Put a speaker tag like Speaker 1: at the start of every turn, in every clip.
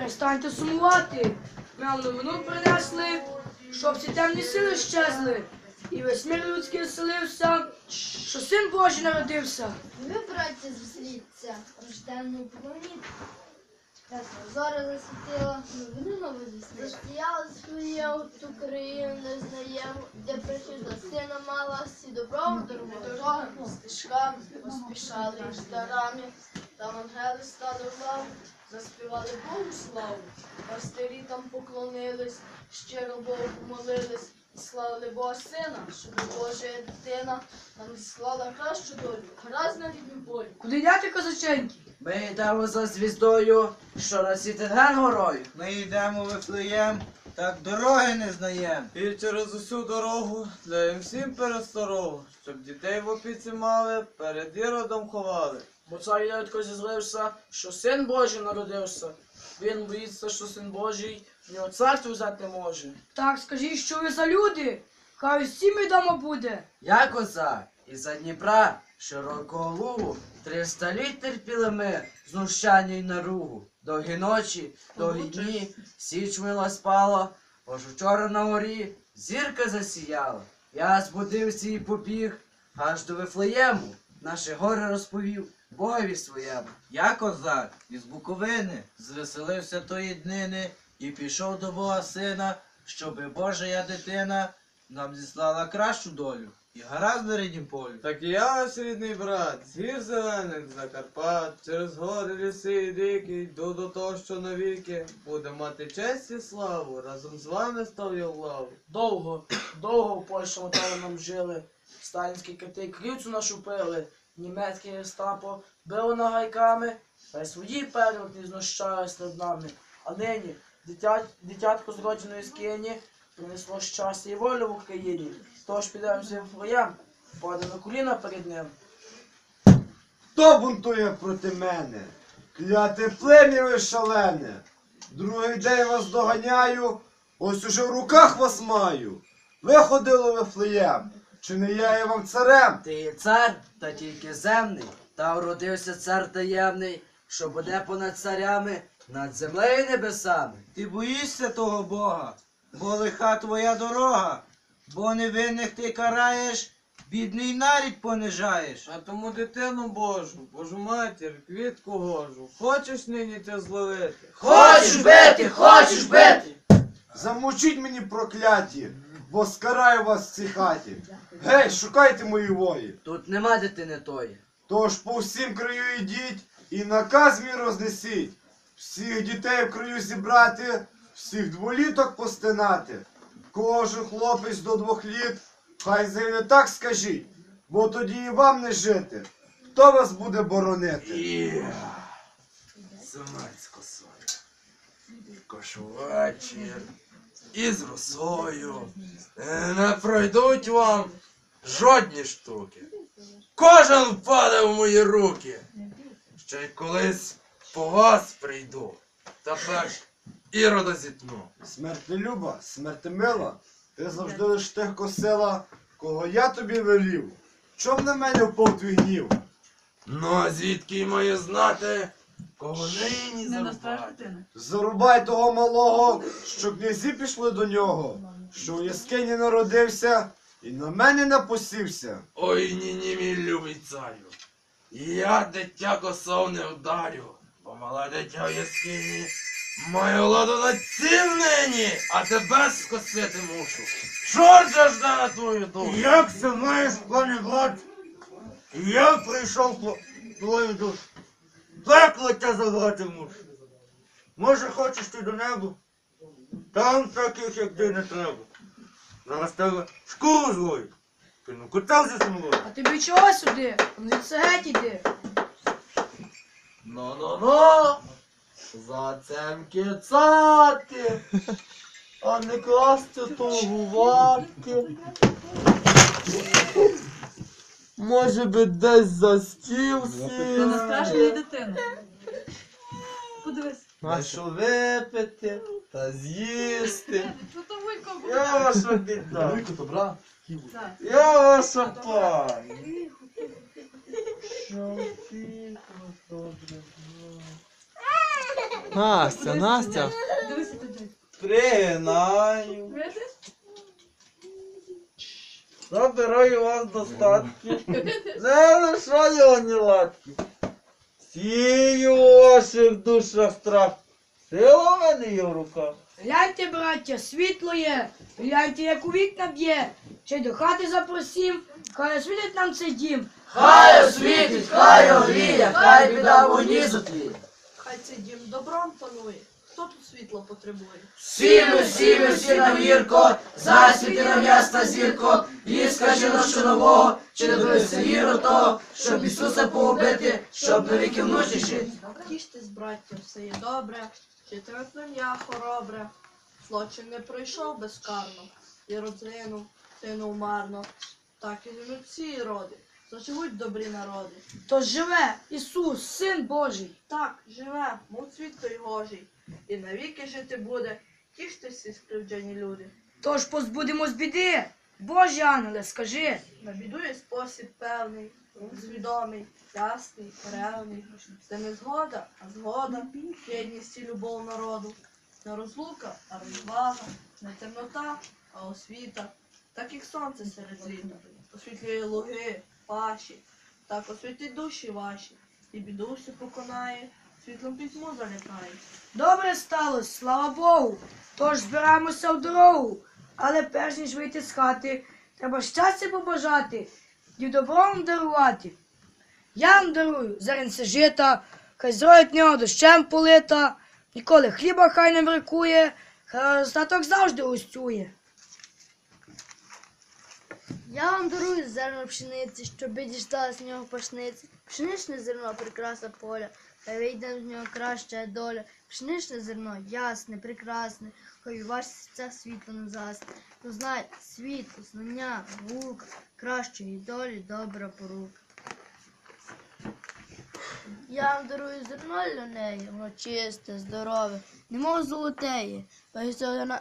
Speaker 1: Перестаньте сумувати. Ми вам новину принесли, щоб ці темні сили щезли. І весь мир людський вселився, що син Божий народився.
Speaker 2: Ви, братці, зустріться, рожденну поклоніть. Ясна зора засвітила, новини нові зустріли. Застояли своє от Україну не знаємо, де до сина мала, всі добро дарували. Дорогами, стежками, поспішали і старами, там ангели стали в лаву, заспівали Богу славу. Пастирі там поклонились, щиро Богу помолились, і славили Бога сина, щоб Божа дитина нам склала кращу долю, гаразд на ріднім полі.
Speaker 1: Куди йдете, козаченьки?
Speaker 3: Ми йдемо за звіздою, що носити ген горою.
Speaker 4: Ми йдемо Вифлеєм, так дороги не знаєм.
Speaker 5: І через усю дорогу даєм всім пересторогу, щоб дітей в опіці мали, перед іродом ховали.
Speaker 3: Бо цар Іродко зізлився, що син Божий народився. Він боїться, що син Божий в нього царство взяти не може.
Speaker 1: Так скажіть, що ви за люди? Хай усім відомо буде.
Speaker 3: Я козак, із-за Дніпра, широкого лугу, триста літ терпіли ми знущання й наругу. Довгі ночі, довгі дні, січ мила спала, аж вчора на горі зірка засіяла. Я збудився і побіг, аж до Вифлеєму, наше горе розповів Богові своєму.
Speaker 4: Я козак із Буковини, звеселився тої днини і пішов до Бога сина, щоби Божа дитина нам зіслала кращу долю і гаразд на ріднім полю.
Speaker 5: Так і я, ваш рідний брат, з гір зелених Закарпат, через гори, ліси і ріки, йду до того, що навіки буде мати честь і славу, разом з вами став я в лаву.
Speaker 3: Довго, довго в Польщі нам жили. Сталінські кити крівцю нашу пили, німецьке гестапо било нагайками, та й свої переверті знущались над нами. А нині дитя, дитятко зродженої з Києні принесло щастя і волю в Україні. Тож підемо всім фроям, паде на коліна перед ним.
Speaker 6: Хто бунтує проти мене? Кляте плем'я шалене. Другий день вас доганяю, ось уже в руках вас маю. Ви ходили в Вифлеєм, чи не я є вам царем?
Speaker 3: Ти є цар, та тільки земний, та вродився цар таємний, що буде понад царями, над землею небесами.
Speaker 4: Ти боїшся того Бога, бо лиха твоя дорога, бо невинних ти караєш, бідний нарід понижаєш.
Speaker 5: А тому дитину Божу, Божу матір, квітку гожу, хочеш нині те зловити?
Speaker 3: Хочеш бити, хочеш бити!
Speaker 6: Замовчіть мені прокляті, бо скараю вас в цій хаті. Гей, шукайте мої вої.
Speaker 3: Тут нема дитини тої.
Speaker 6: Тож по всім краю йдіть і наказ мій рознесіть. Всіх дітей в краю зібрати, всіх дволіток постинати. Кожен хлопець до двох літ, хай зайде так скажіть, бо тоді і вам не жити. Хто вас буде боронити?
Speaker 7: Сумець косою, кошувачір із росою. Е, Не пройдуть вам жодні штуки. Кожен впаде в мої руки. Ще й колись по вас прийду, та перш ірода зітну.
Speaker 6: Смерть не люба, смерть мила, ти завжди лиш тих косила, кого я тобі велів. Чом на мене впав твій гнів?
Speaker 7: Ну а звідки й маю знати, кого нині зарубати?
Speaker 6: Зарубай того малого, що князі пішли до нього, що в яскині народився і на мене напосівся.
Speaker 7: Ой ні, ні, мій любий царю. Я дитя косов не вдарю, бо мала дитя в яскині. Маю ладу на цім нині, а тебе скосити мушу. Чорт жде на твою душу.
Speaker 8: Як це маєш, пане Влад? Я прийшов твою душу. Пекло тебе забрати мушу. Може хочеш ти до неба? Там таких, як ти, не треба. Зараз тебе шкуру злою. Ти ну кота вже самого.
Speaker 1: А тобі чого сюди? Звідси геть іди.
Speaker 5: Ну-ну-ну! За цемки цатки, а не класти тугувати. Може би десь за стіл
Speaker 9: Ти не страшна дитина. Подивись.
Speaker 5: А що випити та з'їсти.
Speaker 9: То
Speaker 5: Я ваша біда.
Speaker 6: то.
Speaker 9: Так.
Speaker 5: Я ваша пані. Що пікло добре. Настя, Настя.
Speaker 9: Дивися туди.
Speaker 4: Пригинаю.
Speaker 9: Видиш?
Speaker 4: Забираю вас достатки. Не лишаю ані латки. Сію душа страх. Сила в мене є в руках.
Speaker 1: Гляньте, браття, світло є, гляньте, як у вікна б'є, ще й до хати запросім, хай освітить нам цей дім.
Speaker 3: Хай освітить, хай огріє, хай біда в затліє.
Speaker 9: Хай цей дім добром панує. Хто тут світло потребує?
Speaker 3: Всі ми, всі ми, всі нам гірко, засвіти нам ясна зірко, і скажи нам, нового, чи не дивися гіро того, щоб Ісуса погубити, щоб на віки вночі жити.
Speaker 9: Тіштесь, браття, все є добре, житиме плем'я хоробре. Злочин не пройшов безкарно, і родзину тинув марно. Так і всі роди, заживуть добрі народи.
Speaker 1: Тож живе Ісус, Син Божий.
Speaker 9: Так, живе, мов цвіт той гожий, і навіки жити буде, тіштесь всі скривджені люди.
Speaker 1: Тож позбудемо з біди. Божі ангеле, скажи.
Speaker 9: На біду є спосіб певний, свідомий, ясний, ревний. Це не згода, а згода, єдність і любов народу. Не розлука, а розвага, не темнота, а освіта. Так як сонце серед літа, освітлює луги, паші, так освітить душі ваші, і біду всю поконає, світлом пітьму залякає.
Speaker 1: Добре сталося, слава Богу. Тож збираємося в дорогу. Але перш ніж вийти з хати, треба щастя побажати і добром дарувати. Я вам дарую зеренце жита, хай зроють нього дощем полита, ніколи хліба хай не бракує, хай остаток завжди гостює.
Speaker 2: Я вам дарую зерно пшениці, щоб діждала з нього пашниці. Пшеничне зерно прикраса поля, хай вийде з нього краща доля. Пшеничне зерно ясне, прекрасне, хай у вас це світло не згасне. Ну знай, світло, знання, наука, кращої долі добра порука. Я вам дарую зерно льонеє, воно чисте, здорове, немов золотеє, хай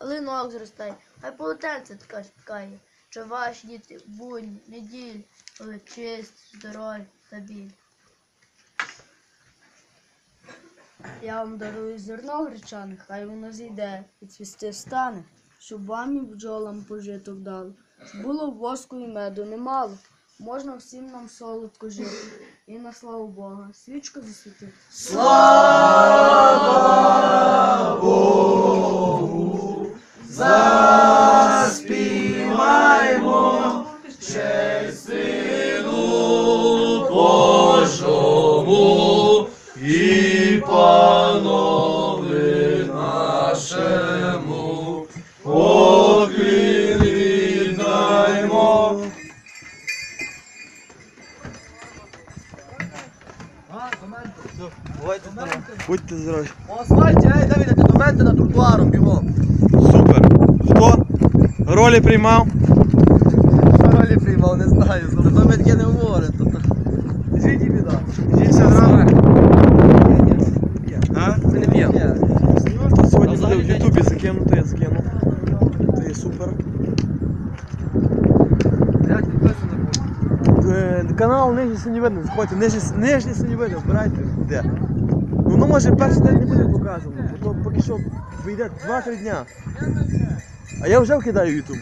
Speaker 2: линок зростає, хай полотенце така ткає, що ваші діти будні, неділі, були чисті, здорові та білі. Я вам дарую зерно гречане, хай воно зійде і цвісти стане, щоб вам і бджолам пожиток дало, було воску і меду немало. Можна всім нам солодко жити, і на славу Бога свічку засвітити.
Speaker 3: Заспіваймо
Speaker 8: Будьте здорові.
Speaker 3: По асфальті, ей, Давіде, документи на тротуаром, бігом.
Speaker 8: Супер. Хто? Ролі приймав?
Speaker 3: Що ролі приймав, не знаю, зато ми таке не говоримо. Житі біда.
Speaker 8: Дійся грав. А?
Speaker 3: Ми не п'ємо.
Speaker 8: Сьогодні буде в Ютубі закинути, я закину. Це є супер. Е, Канал Нижній Синівидний, заходьте, Нижній, Синівидний, вбирайте, де. Ну, може перший день не буде показано, бо поки що вийде 2-3 дня. А я вже вкидаю Ютуб.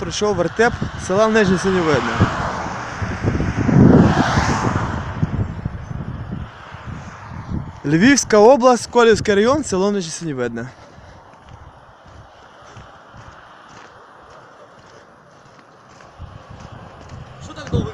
Speaker 8: Прийшов вертеп села Нижнє Синівидне. Львівська область, Колівський район, село Нечисенівидне.
Speaker 10: Що так довго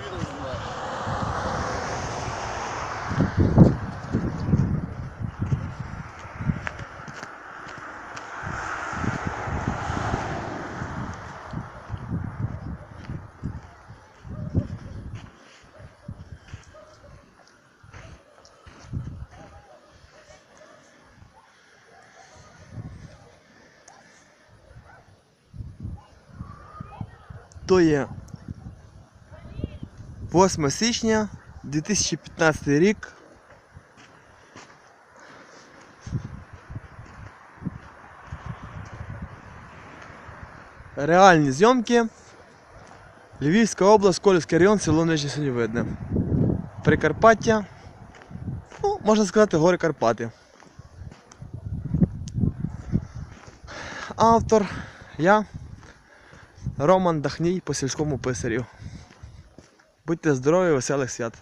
Speaker 8: То є 8 січня 2015 рік. Реальні зйомки. Львівська область, Колівський район, село Нижнє Прикарпаття. Ну, можна сказати, гори Карпати. Автор я. Роман Дахній по сільському писарю. Будьте здорові, веселих свят!